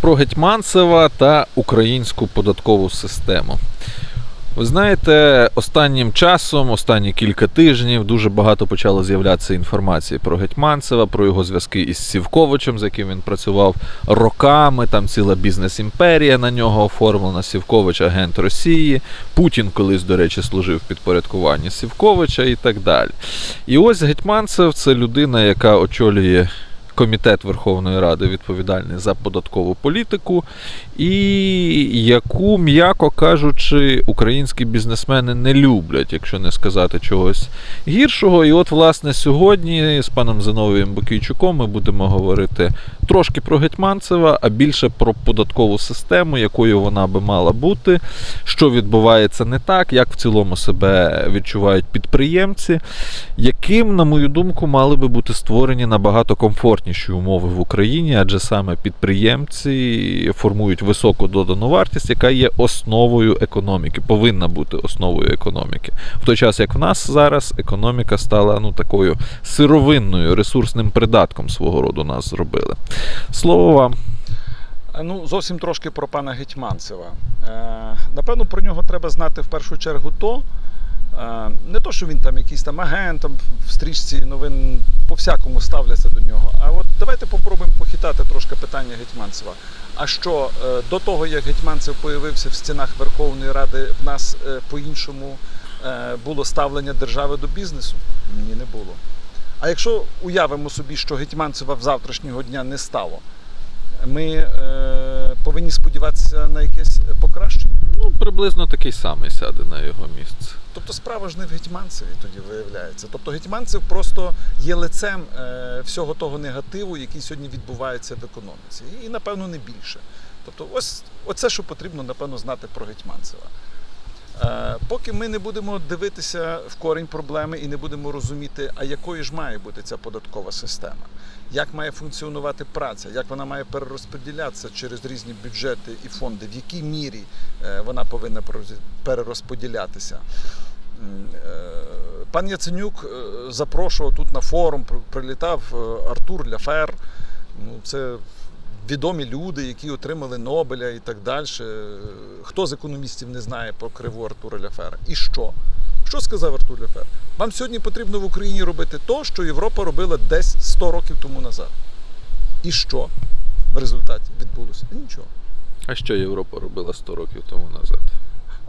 про Гетьманцева та українську податкову систему. Ви знаєте, останнім часом, останні кілька тижнів, дуже багато почало з'являтися інформації про Гетьманцева, про його зв'язки із Сівковичем, з яким він працював роками. Там ціла бізнес-імперія на нього оформлена. Сівкович агент Росії. Путін колись, до речі, служив в підпорядкуванні Сівковича і так далі. І ось Гетьманцев це людина, яка очолює комітет Верховної Ради відповідальний за податкову політику, і яку, м'яко кажучи, українські бізнесмени не люблять, якщо не сказати чогось гіршого. І от, власне, сьогодні з паном Зиновієм Бокійчуком ми будемо говорити трошки про Гетьманцева, а більше про податкову систему, якою вона би мала бути, що відбувається не так, як в цілому себе відчувають підприємці, яким, на мою думку, мали би бути створені набагато комфортніші умови в Україні, адже саме підприємці формують високу додану вартість, яка є основою економіки, повинна бути основою економіки. В той час, як в нас зараз економіка стала ну такою сировинною, ресурсним придатком свого роду нас зробили. Слово вам. Е, Ну, зовсім трошки про пана Гетьманцева. Е, напевно, про нього треба знати в першу чергу то. е, Не то, що він там якийсь там агент, там в стрічці новин по-всякому ставляться до нього. А от давайте попробуємо похитати трошки питання Гетьманцева. А що до того, як Гетьманцев появився в стінах Верховної Ради, в нас по-іншому було ставлення держави до бізнесу? Ні, не було. А якщо уявимо собі, що Гетьманцева в завтрашнього дня не стало, ми е, повинні сподіватися на якесь покращення. Ну, приблизно такий самий сяде на його місце. Тобто справа ж не в Гетьманцеві тоді виявляється. Тобто Гетьманцев просто є лицем е, всього того негативу, який сьогодні відбувається в економіці. І, напевно, не більше. Тобто, ось оце, що потрібно, напевно, знати про Гетьманцева. Е, Поки ми не будемо дивитися в корінь проблеми і не будемо розуміти, а якою ж має бути ця податкова система, як має функціонувати праця, як вона має перерозподілятися через різні бюджети і фонди, в якій мірі е, вона повинна перерозподілятися. Е, Пан Яценюк запрошував тут на форум, прилітав Артур Ляфер. Ну, це відомі люди, які отримали Нобеля і так далі. Хто з економістів не знає про криву Артура Ляфера? І що? Що сказав Артур Ляфер? Вам сьогодні потрібно в Україні робити то, що Європа робила десь 100 років тому назад. І що в результаті відбулося? Нічого. А що Європа робила 100 років тому назад?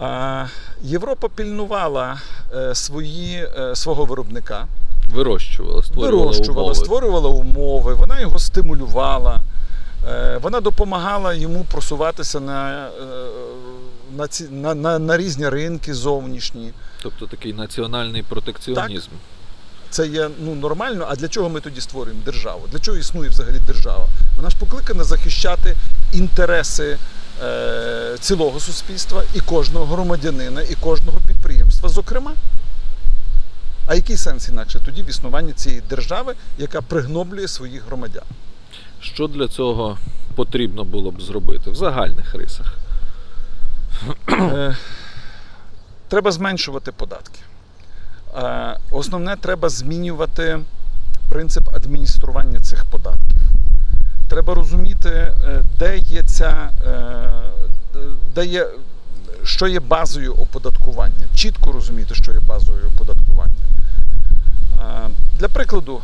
А, Європа пільнувала е, свої, е, свого виробника, Вирощувала, створювала вирощувала, умови. створювала умови, вона його стимулювала, вона допомагала йому просуватися на, е, на, ці, на, на, на різні ринки зовнішні. Тобто такий національний протекціонізм. Це є ну, нормально. А для чого ми тоді створюємо державу? Для чого існує взагалі держава? Вона ж покликана захищати інтереси е, цілого суспільства і кожного громадянина, і кожного підприємства, зокрема. А який сенс інакше тоді в існуванні цієї держави, яка пригноблює своїх громадян? Що для цього потрібно було б зробити в загальних рисах? Е, Треба зменшувати податки. Е, Основне, треба змінювати принцип адміністрування цих податків. Треба розуміти, е, де є ця, де є, що є базою оподаткування. Чітко розуміти, що є базою оподаткування. Для прикладу,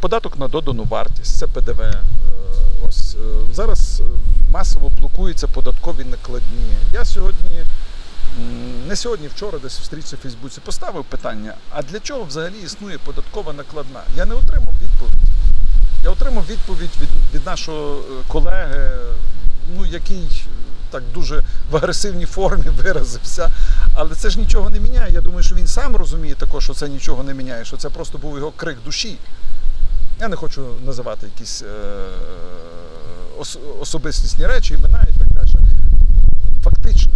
податок на додану вартість, це ПДВ. Е, Ось е, зараз е, масово блокуються податкові накладні. Я сьогодні, не сьогодні, вчора десь в стрічці в Фейсбуці поставив питання: а для чого взагалі існує податкова накладна? Я не отримав відповідь. Я отримав відповідь від, від нашого е, колеги, ну, який е, так дуже в агресивній формі виразився. Але це ж нічого не міняє. Я думаю, що він сам розуміє також, що це нічого не міняє, що це просто був його крик душі. Я не хочу називати якісь е, ос- особистісні речі, імена і так далі. Фактично.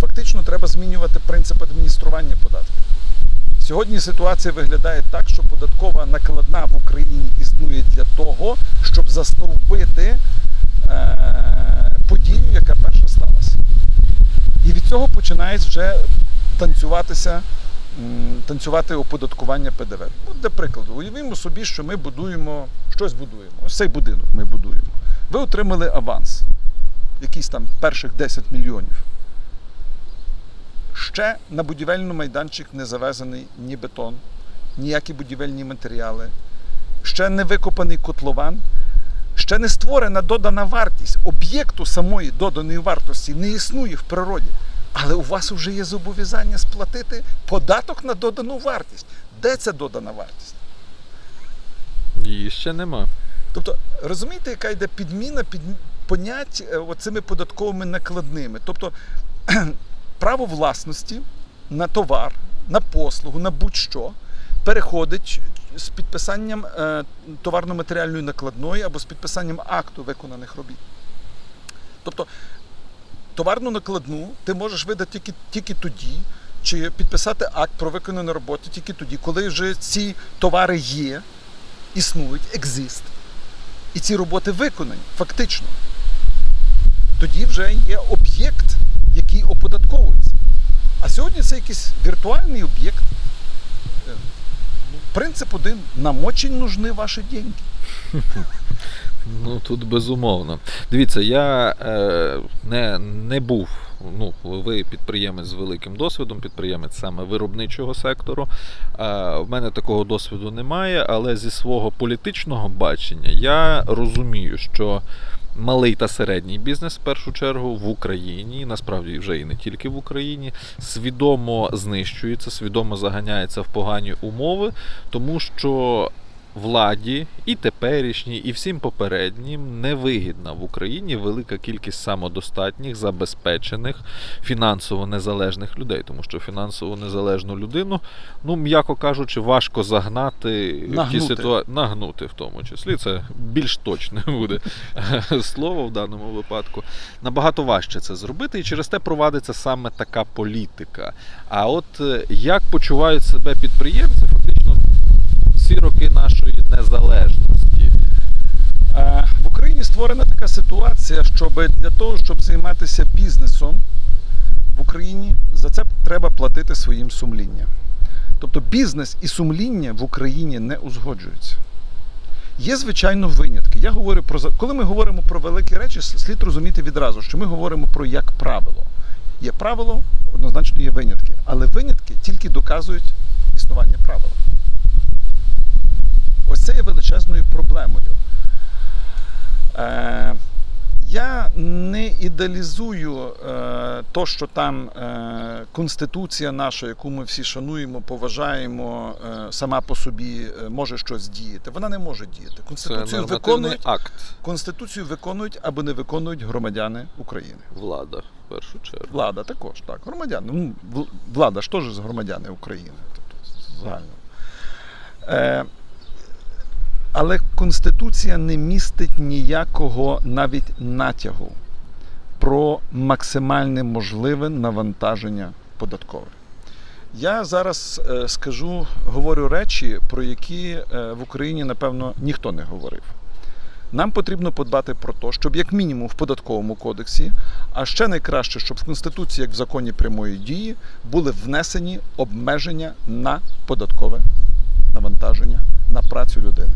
Фактично треба змінювати принцип адміністрування податків. Сьогодні ситуація виглядає так, що податкова накладна в Україні існує для того, щоб застовбити е, подію, яка перша сталася. І від цього починає вже танцюватися, танцювати оподаткування ПДВ. Ну, для прикладу, уявімо собі, що ми будуємо, щось будуємо. Ось цей будинок ми будуємо. Ви отримали аванс, якийсь там перших 10 мільйонів. Ще на будівельний майданчик не завезений ні бетон, ніякі будівельні матеріали, ще не викопаний котлован, ще не створена додана вартість. Об'єкту самої доданої вартості не існує в природі. Але у вас вже є зобов'язання сплатити податок на додану вартість. Де ця додана вартість? Її ще нема. Тобто, розумієте, яка йде підміна під понять е, оцими податковими накладними. Тобто право власності на товар, на послугу, на будь-що переходить з підписанням е, товарно-матеріальної накладної або з підписанням акту виконаних робіт. Тобто товарну накладну ти можеш видати тільки, тільки тоді, чи підписати акт про виконану роботу тільки тоді, коли вже ці товари є, існують, екзист, і ці роботи виконані фактично. Тоді вже є об'єкт, який оподатковується. А сьогодні це якийсь віртуальний об'єкт. Принцип один: нам очень нужны ваші деньги. Ну тут безумовно. Дивіться, я е, не, не був. Ну, ви підприємець з великим досвідом, підприємець саме виробничого сектору. Е, в мене такого досвіду немає, але зі свого політичного бачення я розумію, що малий та середній бізнес в першу чергу в Україні, насправді вже і не тільки в Україні, свідомо знищується, свідомо заганяється в погані умови, тому що владі і теперішній, і всім попереднім невигідна в Україні велика кількість самодостатніх, забезпечених, фінансово незалежних людей. Тому що фінансово незалежну людину, ну м'яко кажучи, важко загнати в ті Нагнути. ситуації, нагнути в тому числі. Це більш точне буде слово в даному випадку. Набагато важче це зробити, і через те провадиться саме така політика. А от е, як почувають себе підприємці, фактично всі роки нашої незалежності. Е, В Україні створена така ситуація, щоб для того, щоб займатися бізнесом в Україні, за це треба платити своїм сумлінням. Тобто бізнес і сумління в Україні не узгоджуються. Є, звичайно, винятки. Я говорю про коли ми говоримо про великі речі, слід розуміти відразу, що ми говоримо про як правило. Є правило, однозначно є винятки. Але винятки тільки доказують існування правила. Ось це є величезною проблемою. Е, я не ідеалізую е, то, що там е, Конституція наша, яку ми всі шануємо, поважаємо, е, сама по собі е, може щось діяти. Вона не може діяти. Конституцію нормативний виконують, акт Конституцію виконують або не виконують громадяни України. влада в першу чергу. Влада також, так. Громадяни. Ну, влада ж теж громадяни України. Тобто, загально. Е, але Конституція не містить ніякого навіть натягу про максимальне можливе навантаження податкове. Я зараз е, скажу, говорю речі, про які е, в Україні, напевно, ніхто не говорив. Нам потрібно подбати про те, щоб як мінімум в податковому кодексі, а ще найкраще, щоб в Конституції, як в законі прямої дії, були внесені обмеження на податкове навантаження на працю людини.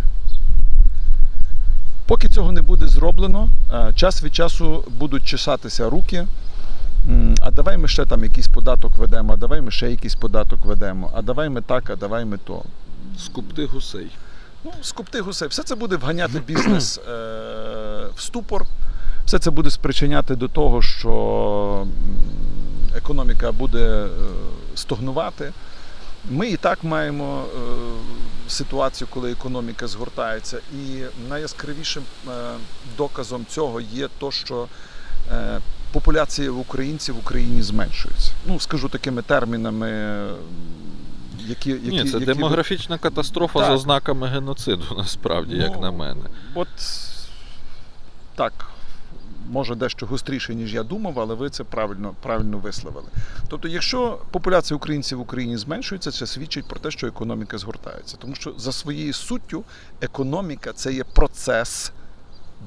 Поки цього не буде зроблено, е, час від часу будуть чесатися руки. А давай ми ще там якийсь податок ведемо, а давай ми ще якийсь податок ведемо, а давай ми так, а давай ми то. Скупти гусей. Ну, скупти гусей. Все це буде вганяти бізнес е, в ступор. Все це буде спричиняти до того, що економіка буде е, стогнувати. Ми і так маємо е, ситуацію, коли економіка згортається. І найяскравішим е, доказом цього є то, що е, популяція українців в Україні зменшується. Ну, скажу такими термінами, які, які, Ні, це які демографічна катастрофа Так. з ознаками геноциду, насправді, як Ну, на мене. От так, може дещо гостріше, ніж я думав, але ви це правильно, правильно висловили. Тобто, якщо популяція українців в Україні зменшується, це свідчить про те, що економіка згортається. Тому що за своєю суттю економіка це є процес,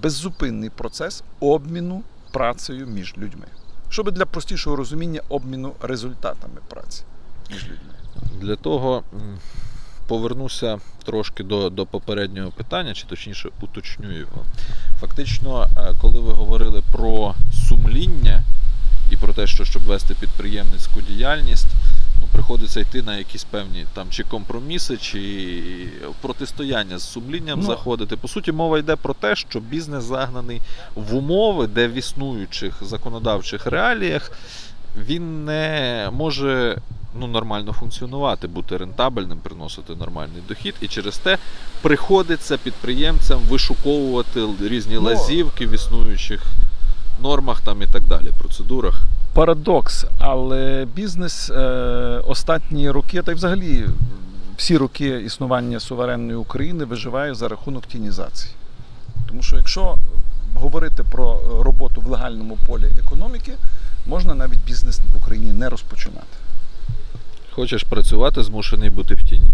беззупинний процес обміну працею між людьми. Щоб для простішого розуміння обміну результатами праці між людьми. Для того, повернуся трошки до, до попереднього питання, чи точніше уточню його. Фактично, е, коли ви говорили про сумління і про те, що щоб вести підприємницьку діяльність, ну, приходиться йти на якісь певні там чи компроміси, чи протистояння з сумлінням Ну, заходити. По суті, мова йде про те, що бізнес загнаний в умови, де в існуючих законодавчих реаліях він не може ну, нормально функціонувати, бути рентабельним, приносити нормальний дохід, і через те приходиться підприємцям вишуковувати різні Ну, лазівки в існуючих нормах там і так далі, процедурах. Парадокс, але бізнес е, останні роки, та й взагалі всі роки існування суверенної України виживає за рахунок тінізації. Тому що якщо говорити про роботу в легальному полі економіки, можна навіть бізнес в Україні не розпочинати. Хочеш працювати, змушений бути в тіні.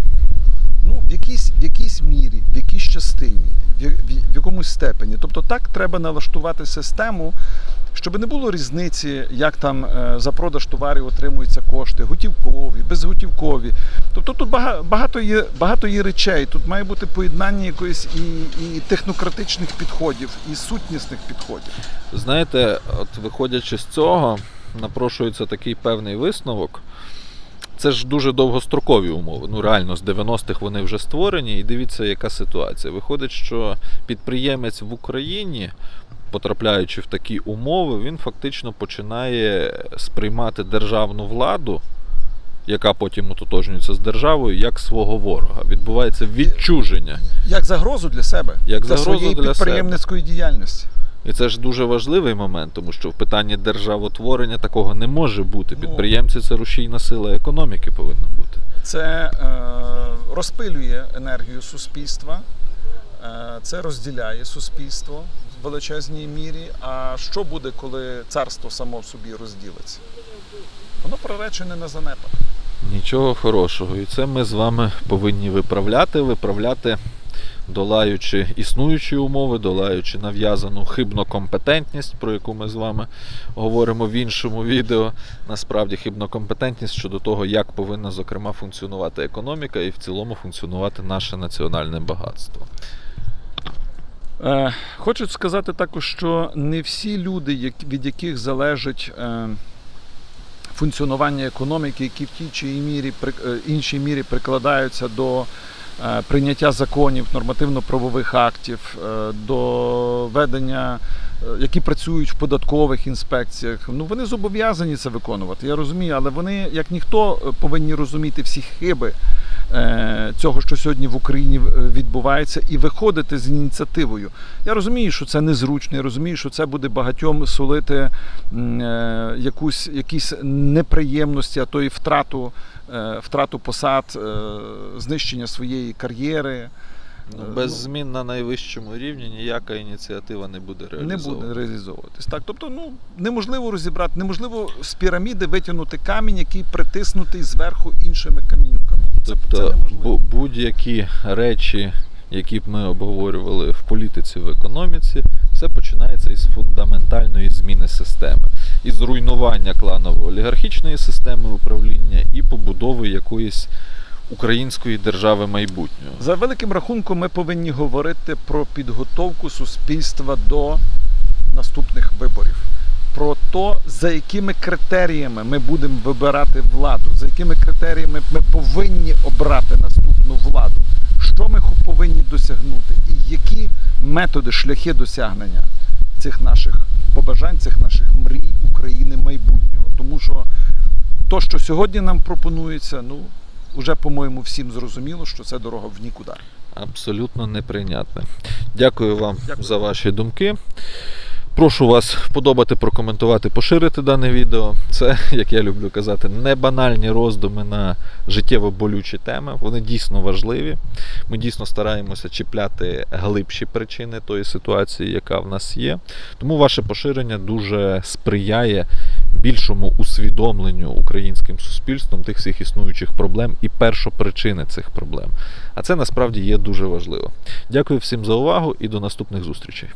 Ну, в якійсь, в якійсь мірі, в якійсь частині, в, в, в якомусь степені. Тобто так треба налаштувати систему, щоб не було різниці, як там е, за продаж товарів отримуються кошти, готівкові, безготівкові. Тобто тут бага- багато є, багато є речей. Тут має бути поєднання якоїсь і, і технократичних підходів, і сутнісних підходів. Знаєте, от виходячи з цього, напрошується такий певний висновок. Це ж дуже довгострокові умови. Ну реально, з 90-х вони вже створені, і дивіться, яка ситуація. Виходить, що підприємець в Україні, потрапляючи в такі умови, він фактично починає сприймати державну владу, яка потім ототожнюється з державою, як свого ворога. Відбувається відчуження. Як загрозу для себе, Як для загрозу своєї для підприємницької діяльності. І це ж дуже важливий момент, тому що в питанні державотворення такого не може бути. Ну. Підприємці це рушійна сила економіки повинна бути. Це е, розпилює енергію суспільства, е, це розділяє суспільство в величезній мірі. А що буде, коли царство само в собі розділиться? Воно проречене на занепад. Нічого хорошого. І це ми з вами повинні виправляти, виправляти, долаючи існуючі умови, долаючи нав'язану хибнокомпетентність, про яку ми з вами говоримо в іншому відео. Насправді хибнокомпетентність щодо того, як повинна зокрема функціонувати економіка і в цілому функціонувати наше національне багатство. Е, хочу сказати також, що не всі люди, від яких залежить е, функціонування економіки, які в тій чи іншій мірі, е, прикладаються до прийняття законів, нормативно-правових актів, е, до ведення, е, які працюють в податкових інспекціях. Ну вони зобов'язані це виконувати. Я розумію, але вони, як ніхто, е, повинні розуміти всі хиби е, цього, що сьогодні в Україні е, відбувається, і виходити з ініціативою. Я розумію, що це незручно, я розумію, що це буде багатьом е, якусь, якісь неприємності, а то і втрату, е, втрату посад, е, знищення своєї кар'єри. Ну, Е, без ну, змін на найвищому рівні ніяка ініціатива не буде не буде реалізовуватись. Так, тобто, ну неможливо розібрати, неможливо з піраміди витягнути камінь, який притиснутий зверху іншими камінюками. Це, це Тобто неможливо. будь-які речі, які б ми обговорювали в політиці, в економіці, все починається із фундаментальної зміни системи, із руйнування кланово-олігархічної системи управління і побудови якоїсь української держави майбутнього. За великим рахунком, ми повинні говорити про підготовку суспільства до наступних виборів. Про те, за якими критеріями ми будемо вибирати владу, за якими критеріями ми повинні обрати наступну владу, що ми повинні досягнути, і які методи, шляхи досягнення цих наших побажань, цих наших мрій України майбутнього. Тому що то, що сьогодні нам пропонується, ну вже, по-моєму, всім зрозуміло, що це дорога в нікуди. Абсолютно неприйнятне. Дякую вам Дякую. за ваші думки. Прошу вас вподобати, прокоментувати, поширити дане відео. Це, як я люблю казати, не банальні роздуми на життєво болючі теми. Вони дійсно важливі. Ми дійсно стараємося чіпляти глибші причини тої ситуації, яка в нас є. Тому ваше поширення дуже сприяє більшому усвідомленню українським суспільством тих всіх існуючих проблем і першопричини цих проблем. А це насправді є дуже важливо. Дякую всім за увагу і до наступних зустрічей.